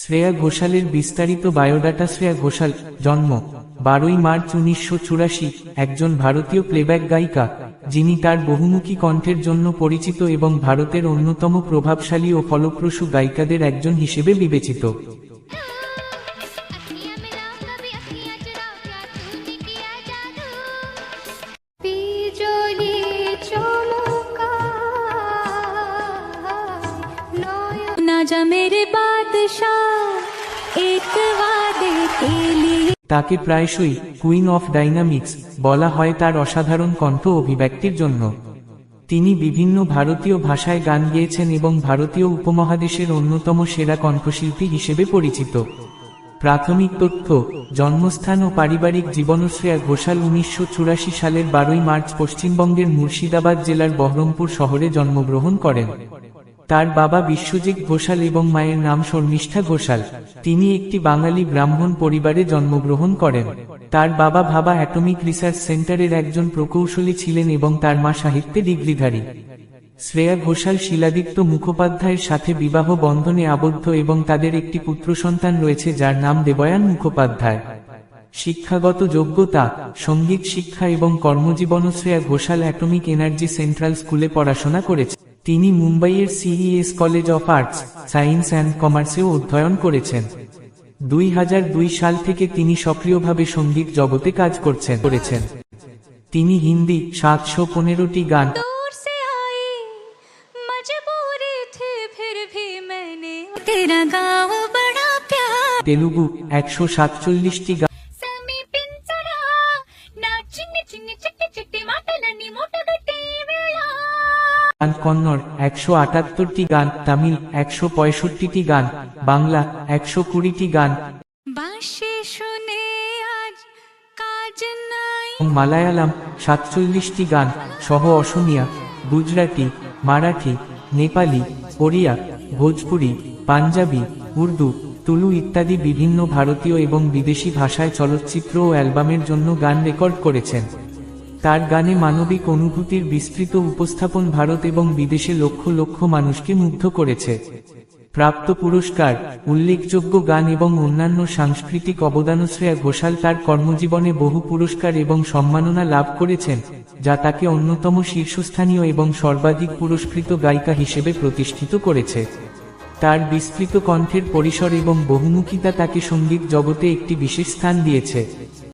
শ্রেয়া ঘোষালের বিস্তারিত বায়োডাটা শ্রেয়া ঘোষাল, জন্ম বারোই মার্চ উনিশশো চুরাশি, একজন ভারতীয় প্লেব্যাক গায়িকা, যিনি তার বহুমুখী কণ্ঠের জন্য পরিচিত এবং ভারতের অন্যতম প্রভাবশালী ও ফলপ্রসূ গায়িকাদের একজন হিসেবে বিবেচিত। जा मेरे बादशाह एक वादे के लिए তাকে প্রায়শই কুইন অফ ডাইনামিক্স বলা হয় তার অসাধারণ কণ্ঠ অভিব্যক্তির জন্য তিনি বিভিন্ন ভারতীয় ভাষায় গান গেয়েছেন এবং ভারতীয় উপমহাদেশের অন্যতম সেরা কণ্ঠশিল্পী হিসেবে পরিচিত প্রাথমিক তথ্য জন্মস্থান ও পারিবারিক জীবনশ্রেয়া ঘোষাল উনিশশো চুরাশি সালের বারোই মার্চ পশ্চিমবঙ্গের মুর্শিদাবাদ জেলার বহরমপুর শহরে জন্মগ্রহণ করেন তার বাবা বিশ্বজিৎ ঘোষাল এবং মায়ের নাম শর্মিষ্ঠা ঘোষাল। তিনি একটি বাঙালি ব্রাহ্মণ পরিবারে জন্মগ্রহণ করেন। তার বাবা ভাবা অ্যাটমিক রিসার্চ সেন্টারের একজন প্রকৌশলী ছিলেন এবং তার মা সাহিত্যে ডিগ্রিধারী। শ্রেয়া ঘোষাল শিলাদিত্য মুখোপাধ্যায়ের সাথে বিবাহ বন্ধনে আবদ্ধ এবং তাদের একটি পুত্র সন্তান রয়েছে যার নাম দেবয়ান মুখোপাধ্যায়। শিক্ষাগত যোগ্যতা, সংগীত শিক্ষা এবং কর্মজীবন Shreya Ghoshal atomic energy central স্কুলে পড়াশোনা করেছে। তিনি মুম্বাইয়ের CES college of arts science and কমার্সেও অধ্যয়ন করেছেন। দুই হাজার দুই সাল থেকে তিনি সক্রিয়ভাবে সংগীত জগতে কাজ করছেন। করেছেন। তিনি হিন্দি সাতশো পনেরোটি গান তেলুগু একশো সাতচল্লিশটি গান গান কন্নড় একশো আটাত্তরটি গান তামিল একশো পঁয়ষট্টিটি গান বাংলা একশো কুড়িটি গান। মালায়ালাম সাতচল্লিশটি গান সহ অসমিয়া গুজরাটি মারাঠি নেপালি ওড়িয়া ভোজপুরি পাঞ্জাবি উর্দু তুলু ইত্যাদি বিভিন্ন ভারতীয় এবং বিদেশি ভাষায় চলচ্চিত্র ও অ্যালবামের জন্য গান রেকর্ড করেছেন। তার গানে মানবিক অনুভূতির বিস্তৃত উপস্থাপন ভারত এবং বিদেশে লক্ষ লক্ষ মানুষকে মুগ্ধ করেছে। প্রাপ্ত পুরস্কার, উল্লেখযোগ্য গান এবং অন্যান্য সাংস্কৃতিক অবদান শ্রেয়া ঘোষাল তার কর্মজীবনে বহু পুরস্কার এবং সম্মাননা লাভ করেছেন, যা তাকে অন্যতম শীর্ষস্থানীয় এবং সর্বাধিক পুরস্কৃত গায়িকা হিসেবে প্রতিষ্ঠিত করেছে। তার বিস্তৃত কণ্ঠের পরিসর এবং বহুমুখিতা তাকে সংগীত জগতে একটি বিশেষ স্থান দিয়েছে।